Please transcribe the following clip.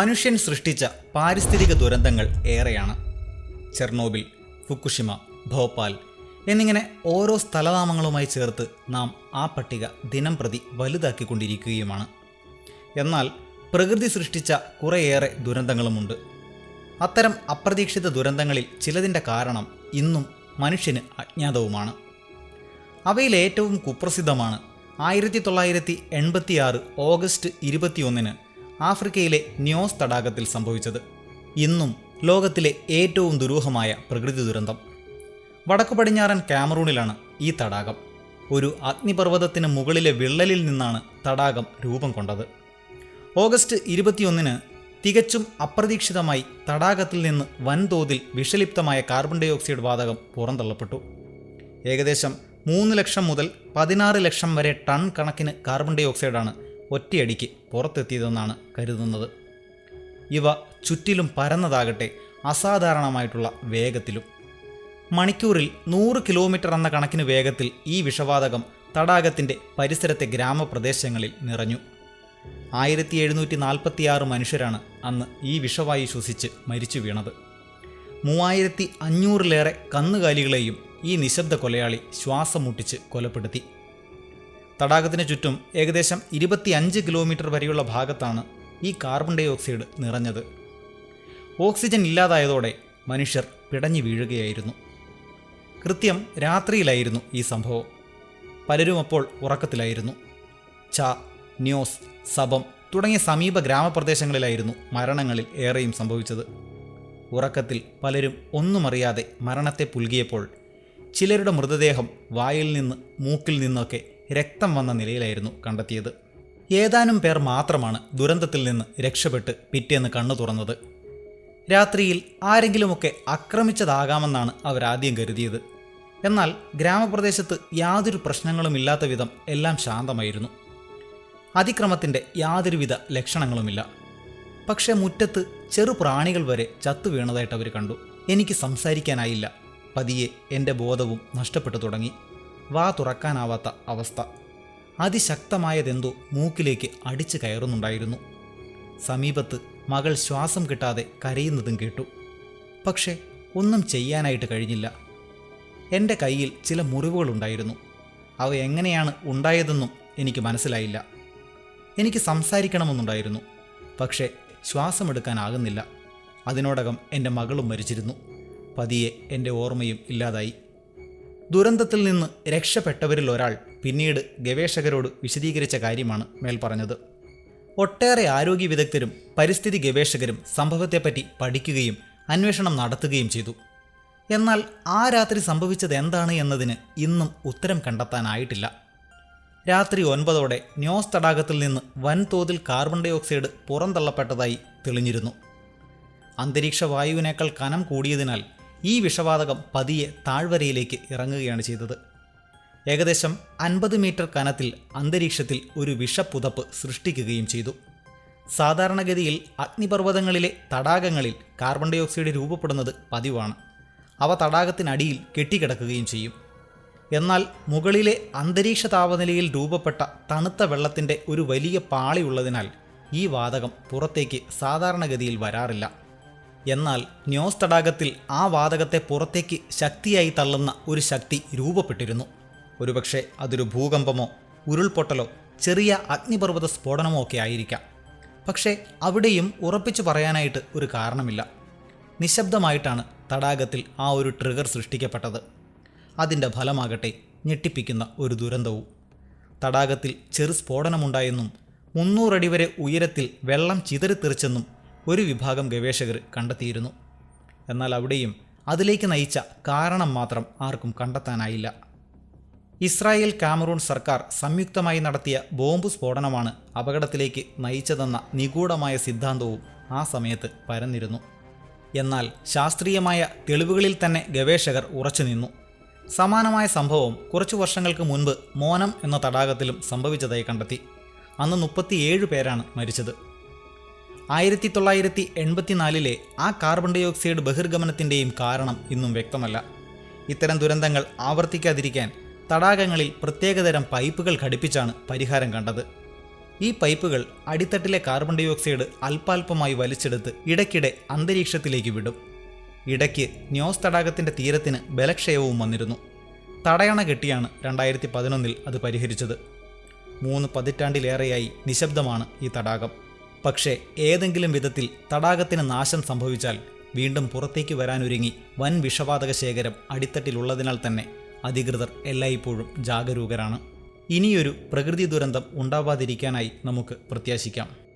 മനുഷ്യൻ സൃഷ്ടിച്ച പാരിസ്ഥിതിക ദുരന്തങ്ങൾ ഏറെയാണ്. ചെർണോബിൽ ഫുക്കുഷിമ ഭോപ്പാൽ എന്നിങ്ങനെ ഓരോ സ്ഥലനാമങ്ങളുമായി ചേർത്ത് നാം ആ പട്ടിക ദിനം പ്രതി വലുതാക്കിക്കൊണ്ടിരിക്കുകയുമാണ്. എന്നാൽ പ്രകൃതി സൃഷ്ടിച്ച കുറേയേറെ ദുരന്തങ്ങളുമുണ്ട്. അത്തരം അപ്രതീക്ഷിത ദുരന്തങ്ങളിൽ ചിലതിന്റെ കാരണം ഇന്നും മനുഷ്യന് അജ്ഞാതവുമാണ്. അവയിലേറ്റവും കുപ്രസിദ്ധമാണ് ആയിരത്തി തൊള്ളായിരത്തി എൺപത്തിയാറ് ഓഗസ്റ്റ് ഇരുപത്തിയൊന്നിന് ആഫ്രിക്കയിലെ ന്യോസ് തടാകത്തിൽ സംഭവിച്ചത്. ഇന്നും ലോകത്തിലെ ഏറ്റവും ദുരൂഹമായ പ്രകൃതി ദുരന്തം. വടക്കു പടിഞ്ഞാറൻ കാമറൂണിലാണ് ഈ തടാകം. ഒരു അഗ്നിപർവതത്തിന് മുകളിലെ വിള്ളലിൽ നിന്നാണ് തടാകം രൂപം കൊണ്ടത്. ഓഗസ്റ്റ് ഇരുപത്തിയൊന്നിന് തികച്ചും അപ്രതീക്ഷിതമായി തടാകത്തിൽ നിന്ന് വൻതോതിൽ വിഷലിപ്തമായ കാർബൺ ഡൈ ഓക്സൈഡ് വാതകം പുറന്തള്ളപ്പെട്ടു. ഏകദേശം മൂന്ന് ലക്ഷം മുതൽ പതിനാറ് ലക്ഷം വരെ ടൺ കണക്കിന് കാർബൺ ഡൈ ഓക്സൈഡാണ് ഒറ്റയടിക്ക് പുറത്തെത്തിയതെന്നാണ് കരുതുന്നത്. ഇവ ചുറ്റിലും പരന്നതാകട്ടെ അസാധാരണമായിട്ടുള്ള വേഗത്തിലും. മണിക്കൂറിൽ നൂറ് കിലോമീറ്റർ എന്ന കണക്കിന് വേഗത്തിൽ ഈ വിഷവാതകം തടാകത്തിന്റെ പരിസരത്തെ ഗ്രാമപ്രദേശങ്ങളിൽ നിറഞ്ഞു. ആയിരത്തി എഴുന്നൂറ്റി നാൽപ്പത്തിയാറ് മനുഷ്യരാണ് അന്ന് ഈ വിഷവായു ശ്വസിച്ച് മരിച്ചു വീണത്. മൂവായിരത്തി അഞ്ഞൂറിലേറെ കന്നുകാലികളെയും ഈ നിശബ്ദ കൊലയാളി ശ്വാസം മുട്ടിച്ച് കൊലപ്പെടുത്തി. തടാകത്തിന് ചുറ്റും ഏകദേശം ഇരുപത്തിയഞ്ച് കിലോമീറ്റർ വരെയുള്ള ഭാഗത്താണ് ഈ കാർബൺ ഡൈ ഓക്സൈഡ് നിറഞ്ഞത്. ഓക്സിജൻ ഇല്ലാതായതോടെ മനുഷ്യർ പിടഞ്ഞു വീഴുകയായിരുന്നു. കൃത്യം രാത്രിയിലായിരുന്നു ഈ സംഭവം. പലരും അപ്പോൾ ഉറക്കത്തിലായിരുന്നു. ച ന്യൂസ് സബം തുടങ്ങിയ സമീപ ഗ്രാമപ്രദേശങ്ങളിലായിരുന്നു മരണങ്ങളിൽ ഏറെയും സംഭവിച്ചത്. ഉറക്കത്തിൽ പലരും ഒന്നുമറിയാതെ മരണത്തെ പുൽകിയപ്പോൾ ചിലരുടെ മൃതദേഹം വായിൽ നിന്ന് മൂക്കിൽ നിന്നൊക്കെ രക്തം വന്ന നിലയിലായിരുന്നു കണ്ടെത്തിയത്. ഏതാനും പേർ മാത്രമാണ് ദുരന്തത്തിൽ നിന്ന് രക്ഷപ്പെട്ട് പിറ്റേന്ന് കണ്ണു തുറന്നത്. രാത്രിയിൽ ആരെങ്കിലുമൊക്കെ ആക്രമിച്ചതാകാമെന്നാണ് അവരാദ്യം കരുതിയത്. എന്നാൽ ഗ്രാമപ്രദേശത്ത് യാതൊരു പ്രശ്നങ്ങളുമില്ലാത്ത വിധം എല്ലാം ശാന്തമായിരുന്നു. അതിക്രമത്തിന്റെ യാതൊരുവിധ ലക്ഷണങ്ങളുമില്ല. പക്ഷേ മുറ്റത്ത് ചെറു പ്രാണികൾ വരെ ചത്തു വീണതായിട്ട് അവർ കണ്ടു. എനിക്ക് സംസാരിക്കാനായില്ല. പതിയെ എന്റെ ബോധവും നഷ്ടപ്പെട്ടു തുടങ്ങി. വാ തുറക്കാനാവാത്ത അവസ്ഥ. അതിശക്തമായതെന്തോ മൂക്കിലേക്ക് അടിച്ചു കയറുന്നുണ്ടായിരുന്നു. സമീപത്ത് മകൾ ശ്വാസം കിട്ടാതെ കരയുന്നതും കേട്ടു. പക്ഷേ ഒന്നും ചെയ്യാനായിട്ട് കഴിഞ്ഞില്ല. എന്റെ കയ്യിൽ ചില മുറിവുകളുണ്ടായിരുന്നു. അവ എങ്ങനെയാണ് ഉണ്ടായതെന്നും എനിക്ക് മനസ്സിലായില്ല. എനിക്ക് സംസാരിക്കണമെന്നുണ്ടായിരുന്നു. പക്ഷേ ശ്വാസമെടുക്കാനാകുന്നില്ല. അതിനോടകം എന്റെ മകളും മരിച്ചിരുന്നു. പതിയെ എന്റെ ഓർമ്മയും ഇല്ലാതായി. ദുരന്തത്തിൽ നിന്ന് രക്ഷപ്പെട്ടവരിൽ ഒരാൾ പിന്നീട് ഗവേഷകരോട് വിശദീകരിച്ച കാര്യമാണ് മേൽ പറഞ്ഞത്. ഒട്ടേറെ ആരോഗ്യ വിദഗ്ധരും പരിസ്ഥിതി ഗവേഷകരും സംഭവത്തെപ്പറ്റി പഠിക്കുകയും അന്വേഷണം നടത്തുകയും ചെയ്തു. എന്നാൽ ആ രാത്രി സംഭവിച്ചത് എന്താണ് എന്നതിന് ഇന്നും ഉത്തരം കണ്ടെത്താനായിട്ടില്ല. രാത്രി ഒൻപതോടെ ന്യോസ് തടാകത്തിൽ നിന്ന് വൻതോതിൽ കാർബൺ ഡൈ ഓക്സൈഡ് പുറന്തള്ളപ്പെട്ടതായി തെളിഞ്ഞിരുന്നു. അന്തരീക്ഷ വായുവിനേക്കാൾ കനം കൂടിയതിനാൽ ഈ വിഷവാതകം പതിയെ താഴ്വരയിലേക്ക് ഇറങ്ങുകയാണ് ചെയ്തത്. ഏകദേശം അൻപത് മീറ്റർ കനത്തിൽ അന്തരീക്ഷത്തിൽ ഒരു വിഷപ്പുതപ്പ് സൃഷ്ടിക്കുകയും ചെയ്തു. സാധാരണഗതിയിൽ അഗ്നിപർവതങ്ങളിലെ തടാകങ്ങളിൽ കാർബൺ ഡൈ ഓക്സൈഡ് രൂപപ്പെടുന്നത് പതിവാണ്. അവ തടാകത്തിനടിയിൽ കെട്ടിക്കിടക്കുകയും ചെയ്യും. എന്നാൽ മുകളിലെ അന്തരീക്ഷ താപനിലയിൽ രൂപപ്പെട്ട തണുത്ത വെള്ളത്തിന്റെ ഒരു വലിയ പാളിയുള്ളതിനാൽ ഈ വാതകം പുറത്തേക്ക് സാധാരണഗതിയിൽ വരാറില്ല. എന്നാൽ ന്യോസ് തടാകത്തിൽ ആ വാതകത്തെ പുറത്തേക്ക് ശക്തിയായി തള്ളുന്ന ഒരു ശക്തി രൂപപ്പെട്ടിരുന്നു. ഒരുപക്ഷെ അതൊരു ഭൂകമ്പമോ ഉരുൾപൊട്ടലോ ചെറിയ അഗ്നിപർവത സ്ഫോടനമോ ഒക്കെ ആയിരിക്കാം. പക്ഷേ അവിടെയും ഉറപ്പിച്ചു പറയാനായിട്ട് ഒരു കാരണമില്ല. നിശബ്ദമായിട്ടാണ് തടാകത്തിൽ ആ ഒരു ട്രിഗർ സൃഷ്ടിക്കപ്പെട്ടത്. അതിന്റെ ഫലമാകട്ടെ ഞെട്ടിപ്പിക്കുന്ന ഒരു ദുരന്തവും. തടാകത്തിൽ ചെറു സ്ഫോടനമുണ്ടായെന്നും മുന്നൂറടി വരെ ഉയരത്തിൽ വെള്ളം ചിതറിത്തെറിച്ചെന്നും ഒരു വിഭാഗം ഗവേഷകർ കണ്ടെത്തിയിരുന്നു. എന്നാൽ അവിടെയും അതിലേക്ക് നയിച്ച കാരണം മാത്രം ആർക്കും കണ്ടെത്താനായില്ല. ഇസ്രായേൽ കാമറൂൺ സർക്കാർ സംയുക്തമായി നടത്തിയ ബോംബ് സ്ഫോടനമാണ് അപകടത്തിലേക്ക് നയിച്ചതെന്ന നിഗൂഢമായ സിദ്ധാന്തവും ആ സമയത്ത് പരന്നിരുന്നു. എന്നാൽ ശാസ്ത്രീയമായ തെളിവുകളിൽ തന്നെ ഗവേഷകർ ഉറച്ചുനിന്നു സമാനമായ സംഭവം കുറച്ചു വർഷങ്ങൾക്ക് മുൻപ് മോനം എന്ന തടാകത്തിലും സംഭവിച്ചതായി കണ്ടെത്തി. അന്ന് മുപ്പത്തിയേഴ് പേരാണ് മരിച്ചത്. ആയിരത്തി തൊള്ളായിരത്തി എൺപത്തിനാലിലെ ആ കാർബൺ ഡൈ ഓക്സൈഡ് ബഹിർഗമനത്തിന്റെയും കാരണം ഇന്നും വ്യക്തമല്ല. ഇത്തരം ദുരന്തങ്ങൾ ആവർത്തിക്കാതിരിക്കാൻ തടാകങ്ങളിൽ പ്രത്യേകതരം പൈപ്പുകൾ ഘടിപ്പിച്ചാണ് പരിഹാരം കണ്ടത്. ഈ പൈപ്പുകൾ അടിത്തട്ടിലെ കാർബൺ ഡൈ ഓക്സൈഡ് അല്പാൽപമായി വലിച്ചെടുത്ത് ഇടയ്ക്കിടെ അന്തരീക്ഷത്തിലേക്ക് വിടും. ഇടയ്ക്ക് ന്യോസ് തടാകത്തിന്റെ തീരത്തിന് ബലക്ഷയവും വന്നിരുന്നു. തടയണ കെട്ടിയാണ് രണ്ടായിരത്തി പതിനൊന്നിൽ അത് പരിഹരിച്ചത്. മൂന്ന് പതിറ്റാണ്ടിലേറെയായി നിശബ്ദമാണ് ഈ തടാകം. പക്ഷേ ഏതെങ്കിലും വിധത്തിൽ തടാകത്തിന് നാശം സംഭവിച്ചാൽ വീണ്ടും പുറത്തേക്ക് വരാനൊരുങ്ങി വൻ വിഷവാതക ശേഖരം അടിത്തട്ടിലുള്ളതിനാൽ തന്നെ അധികൃതർ എല്ലായ്പ്പോഴും ജാഗരൂകരാണ്. ഇനിയൊരു പ്രകൃതി ദുരന്തം ഉണ്ടാവാതിരിക്കാനായി നമുക്ക് പ്രത്യാശിക്കാം.